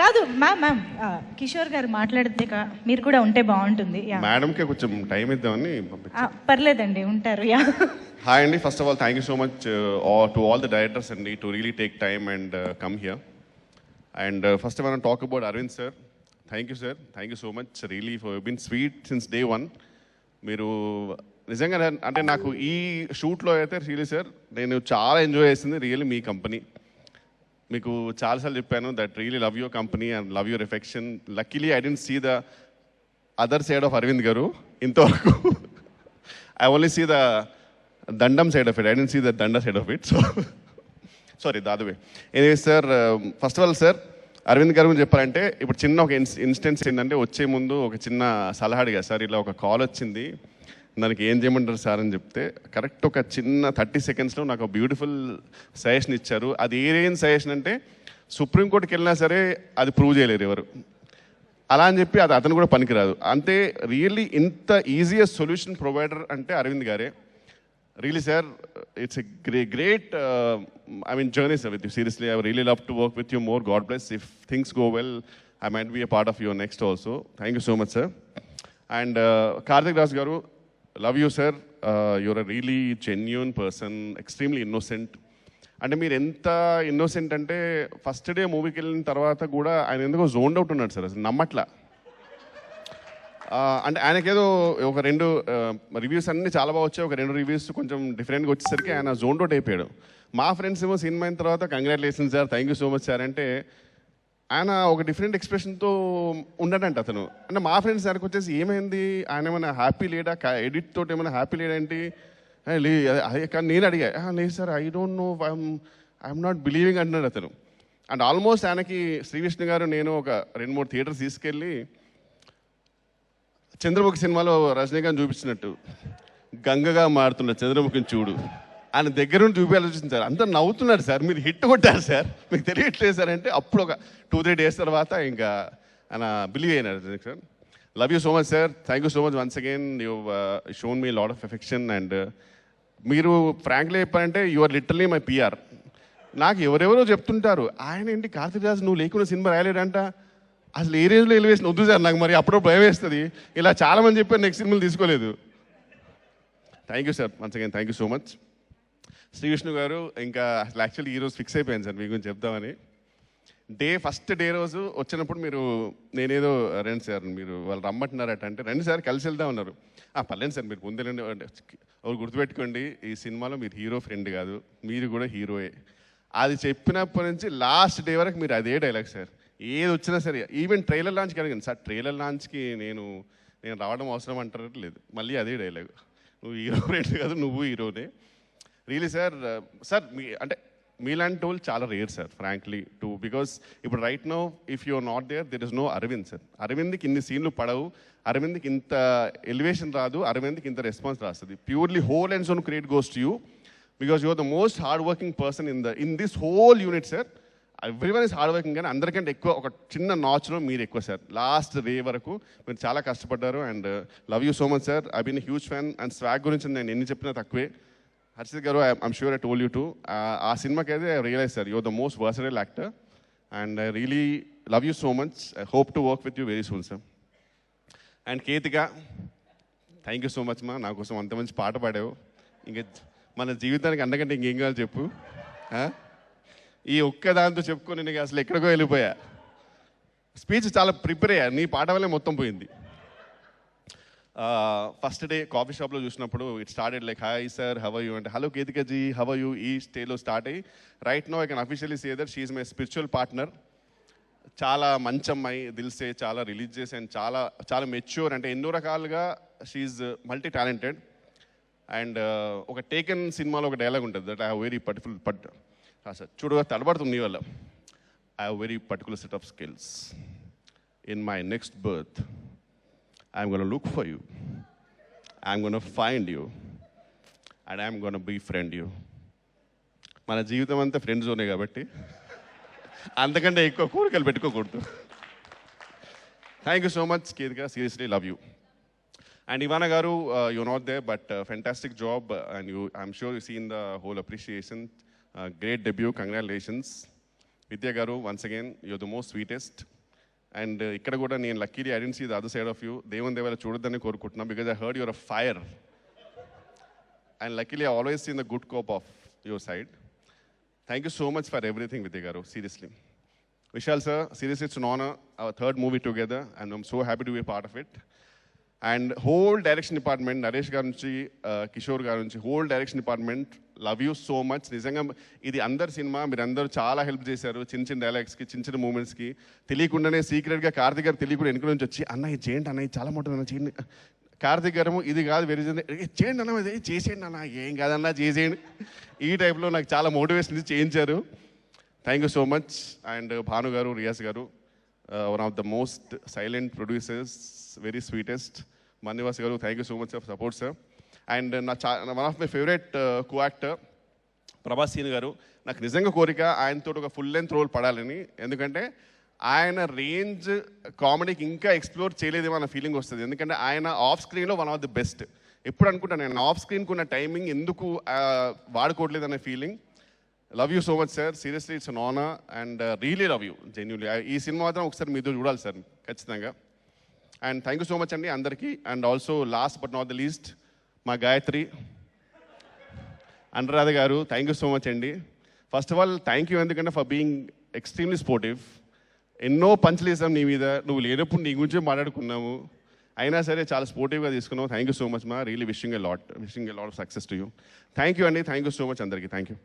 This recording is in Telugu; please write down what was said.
కాదు మ్యామ్ మ్యామ్ కిషోర్ గారు మాట్లాడితే మీరు కూడా ఉంటే బాగుంటుంది. మేడంకే కొంచెం టైం ఇద్దామని పర్లేదండి ఉంటారు యా. హాయ్ అండి. First of all thank you so much to all the directors అండి to really take time and come here and first మనం talk about Aravind sir thank you sir thank you so much really for been sweet since day one మీరు నిజంగా అంటే నాకు ఈ షూట్లో అయితే రియలీ సార్ నేను చాలా ఎంజాయ్ చేసింది రియల్లీ మీ కంపెనీ మీకు చాలాసార్లు చెప్పాను that really love your company and love your affection luckily I didn't see the other side of Aravind garu ఇంతవరకు. ఐ ఓన్లీ సీ ద దండం side of it I didn't see the దండ side of it so sorry దాదువే anyway sir first of all sir Aravind garu గురించి చెప్పాలంటే ఇప్పుడు చిన్న ఒక ఇన్స్టెన్స్ ఏంటంటే వచ్చే ముందు ఒక చిన్న సలహా అడిగా. సార్ ఇలా ఒక కాల్ వచ్చింది. దానికి ఏం చేయమంటారు సార్ అని చెప్తే కరెక్ట్ ఒక చిన్న థర్టీ సెకండ్స్లో నాకు బ్యూటిఫుల్ సజెషన్ ఇచ్చారు. అది ఏ రేంజ్ సజెషన్ అంటే సుప్రీంకోర్టుకి వెళ్ళినా సరే అది ప్రూవ్ చేయలేరు ఎవరు. అలా అని చెప్పి అది అతను కూడా పనికిరాదు. అంతే రియల్లీ ఇంత ఈజియెస్ట్ సొల్యూషన్ ప్రొవైడర్ అంటే అరవింద్ గారే. Really sir it's a gre great I mean journey sir with you. Seriously I really love to work with you more. God bless. If things go well I might be a part of your next also. Thank you so much sir. And Karthik Raj garu love you sir you're a really genuine person extremely innocent అంటే మీరు ఎంత ఇన్నోసెంట్ అంటే ఫస్ట్ డే మూవీకి వెళ్ళిన తర్వాత కూడా ఆయన ఎందుకో జోన్ అవుట్ ఉన్నాడు సార్ అసలు నమ్మట్లా. Uh, అంటే ఆయనకేదో ఒక రెండు uh, రివ్యూస్ అన్ని చాలా బాగా వచ్చాయి. ఒక రెండు రివ్యూస్ కొంచెం డిఫరెంట్గా వచ్చేసరికి ఆయన జోన్ అవుట్ అయిపోయాడు. మా ఫ్రెండ్స్ ఏమో సినిమా అయిన తర్వాత congratulation sir thank you so much sir అంటే ఆయన ఒక డిఫరెంట్ ఎక్స్ప్రెషన్తో ఉండడంట అతను. అంటే మా ఫ్రెండ్స్ దానికి వచ్చేసి ఏమైంది? ఆయన ఏమైనా హ్యాపీ లేడా? ఎడిట్ తోటి ఏమైనా హ్యాపీ లేడేంటి? లే అదే- కానీ నేను అడిగా లేదు sir I don't know I'm not believing అంటున్నాడు అతను. అండ్ ఆల్మోస్ట్ ఆయనకి శ్రీకృష్ణ గారు నేను ఒక రెండు మూడు థియేటర్స్ తీసుకెళ్ళి చంద్రముఖి సినిమాలో రజనీకాంత్ చూపించినట్టు. గంగగా మారుతున్న చంద్రముఖిని చూడు. ఆయన దగ్గర నుండి చూపించాల్సింది సార్ అంతా నవ్వుతున్నాడు సార్. మీరు హిట్ కొట్టారు సార్. మీకు తెలియట్లేదు సార్ అంటే అప్పుడు ఒక టూ త్రీ డేస్ తర్వాత ఇంకా ఆయన బిలీవ్ అయినారు. Sir love you so much sir thank you so much once again you shown me load of affection and మీరు ఫ్రాంక్లీ చెప్పారంటే you are literally my PR నాకు ఎవరెవరో చెప్తుంటారు. ఆయన ఏంటి కార్తీక్ నువ్వు లేకుండా సినిమా రాయలేడంట అసలు ఏ రేంజ్లో ఎలివేషన్ వద్దు సార్ నాకు మరి. అప్పుడు భయం వేస్తుంది. ఇలా చాలామంది చెప్పారు నెక్స్ట్ సినిమాలు తీసుకోలేదు. Thank you sir once again thank you so much Shri Vishnu garu ఇంకా అసలు యాక్చువల్లీ ఈరోజు ఫిక్స్ అయిపోయాను సార్ మీ గురించి చెప్దామని. డే ఫస్ట్ డే రోజు వచ్చినప్పుడు మీరు నేనేదో రండి సార్ మీరు వాళ్ళు రమ్మంటున్నారట అంటే రండి సార్ కలిసి వెళ్దాం ఉన్నారు "ఆ, పర్లేదు సార్ మీరు ముందే అంటే ఒకరు గుర్తుపెట్టుకోండి ఈ సినిమాలో మీరు హీరో ఫ్రెండ్ కాదు మీరు కూడా హీరోయే. అది చెప్పినప్పటి నుంచి లాస్ట్ డే వరకు మీరు అదే డైలాగ్ సార్. ఏది వచ్చినా సరే ఈవెన్ ట్రైలర్ లాంచ్కి అడిగాను సార్ ట్రైలర్ లాంచ్కి నేను నేను రావడం అవసరం అంటారు లేదు మళ్ళీ అదే డైలాగ్ నువ్వు హీరో ఫ్రెండ్ కాదు నువ్వు హీరోనే. రియలీ సార్ సార్ మీ అంటే మీలాంటి వాళ్ళు చాలా rare sir frankly to because ఇప్పుడు right no if you're not there there is no Aravind sir అరవింద్కి ఇన్ని సీన్లు పడవు. అరవింద్కి ఇంత ఎలివేషన్ రాదు. అరవింద్కి ఇంత రెస్పాన్స్ రాస్తుంది. Purely whole and sole credit goes to you because you're the most hard working person in the in this whole unit sir everyone is hard working కానీ అందరికంటే ఎక్కువ ఒక చిన్న నాచ్లో మీరు ఎక్కువ సార్ లాస్ట్ రే వరకు మీరు చాలా కష్టపడ్డారు and love you so much sir I been huge fan and swag గురించి నేను ఎన్ని చెప్పినా తక్కువే. Harshit garu I'm sure I told you to ఆ సినిమాకి అయితే I realise sir you're the most versatile actor and I really love you so much I hope to work with you very soon sir and Ketika thank you so much మా నా కోసం అంత మంచి పాట పాడావు. ఇంకా మన జీవితానికి అంతకంటే ఇంకేం కావాలి చెప్పు? ఈ ఒక్క దాంతో చెప్పుకొని నేను అసలు ఎక్కడికో వెళ్ళిపోయా. స్పీచ్ చాలా ప్రిపేర్ అయ్యా. నీ పాట వల్లే మొత్తం పోయింది. ఫస్ట్ డే కాఫీ షాప్లో చూసినప్పుడు it started like hi sir how you అంటే హలో కేతికజీ హవ్ యూ ఈ స్టేలో స్టార్ట్ అయ్యి right no I can officially say that she my spiritual partner చాలా మంచి అమ్మాయి దిల్సే చాలా రిలీజియస్ అండ్ చాలా చాలా మెచ్యూర్ అంటే ఎన్నో రకాలుగా షీఈ్ మల్టీ టాలెంటెడ్ అండ్ ఒక టేకెన్ సినిమాలో ఒక డైలాగ్ ఉంటుంది that I have very particular పట్ సార్ చూడగా తడబడుతుంది నీ వల్ల. I have very particular set of skills in my next birth I'm gonna look for you going to find you. And I'm gonna be friend you మన జీవితం అంతా ఫ్రెండ్ జోనే కాబట్టి అంతకంటే ఎక్కువ కోరికలు పెట్టుకోకూడదు. Thank you so much Ketika seriously love you and Ivana garu you not they but fantastic job and you I'm sure you seen the whole appreciation great debut congratulations Vidya garu once again you the most sweetest and ఇక్కడ కూడా నేను luckily I didn't see the other side of you దేవుని దేవాల చూడొద్దని కోరుకుంటున్నాను because I heard your fire and luckily I always seen the good cop of your side thank you so much for everything Vidya garu seriously Vishal sir seriously it's non our third movie together and I'm so happy to be part of it and whole direction department Naresh గారి నుంచి uh, కిషోర్ గారి నుంచి whole direction department love you so much నిజంగా ఇది అందరి సినిమా మీరందరూ చాలా హెల్ప్ చేశారు. చిన్న చిన్న డైలాగ్స్కి చిన్న చిన్న మూమెంట్స్కి తెలియకుండానే సీక్రెట్గా కార్తిక్ గారు తెలియకుండా వెనుక నుంచి వచ్చి అన్న ఇది చేయండి అన్న ఇది చాలా బాగుంటుంది అన్న చేయండి. కార్తిక్ గారు ఇది కాదు వెరీ చేయండి అన్న ఇది చేసేయండి అన్న ఏం కాదన్నా చేసేయండి. ఈ టైప్లో నాకు చాలా మోటివేషన్ ఇచ్చి చేయించారు. Thank you so much and Bhanu garu Riyas garu one of the most silent producers very sweetest Mannivas garu thank you so much for support sir and నా చా one of my favourite co actor Prabhas Seen garu నాకు నిజంగా కోరిక ఆయనతో ఒక ఫుల్ లెంత్ రోల్ పడాలని. ఎందుకంటే ఆయన రేంజ్ కామెడీకి ఇంకా ఎక్స్ప్లోర్ చేయలేదేమో అన్న ఫీలింగ్ వస్తుంది. ఎందుకంటే ఆయన ఆఫ్ స్క్రీన్లో వన్ ఆఫ్ ది బెస్ట్ ఎప్పుడు అనుకుంటాను నేను ఆఫ్ స్క్రీన్కి ఉన్న టైమింగ్ ఎందుకు uh, వాడుకోవట్లేదు అనే feeling love you so much sir. Seriously it's నానా and uh, really love you genuinely ఈ సినిమా మాత్రం ఒకసారి మీతో చూడాలి సార్. ఖచ్చితంగా. And thank you so much అండి అందరికీ. And also last but not the least మా Gayatri Anuradha garu thank you so much అండి. First of all thank you ఎందుకంటే ఫర్ బీయింగ్ ఎక్స్ట్రీమ్లీ స్పోర్టివ్ ఎన్నో పంచులు వేసాం నీ మీద. నువ్వు లేనప్పుడు నీ గురించే మాట్లాడుకున్నాము. అయినా సరే చాలా స్పోర్టివ్గా తీసుకున్నావు. థ్యాంక్ యూ సో మచ్ మా really wishing a lot wishing a lot of success to you thank you అండి. థ్యాంక్ యూ సో మచ్ అందరికీ. Thank you